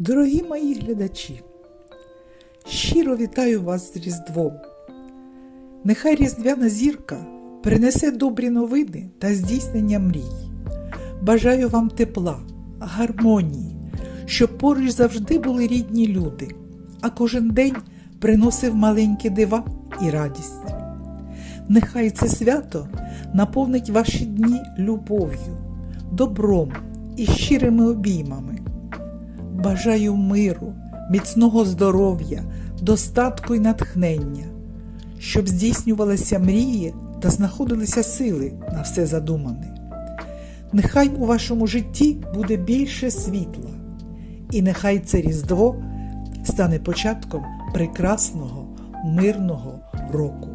Дорогі мої глядачі, щиро вітаю вас з Різдвом. Нехай Різдвяна зірка принесе добрі новини та здійснення мрій. Бажаю вам тепла, гармонії, щоб поруч завжди були рідні люди, а кожен день приносив маленькі дива і радість. Нехай це свято наповнить ваші дні любов'ю, добром і щирими обіймами. Бажаю миру, міцного здоров'я, достатку і натхнення, щоб здійснювалися мрії та знаходилися сили на все задумане. Нехай у вашому житті буде більше світла, і нехай це Різдво стане початком прекрасного, мирного року.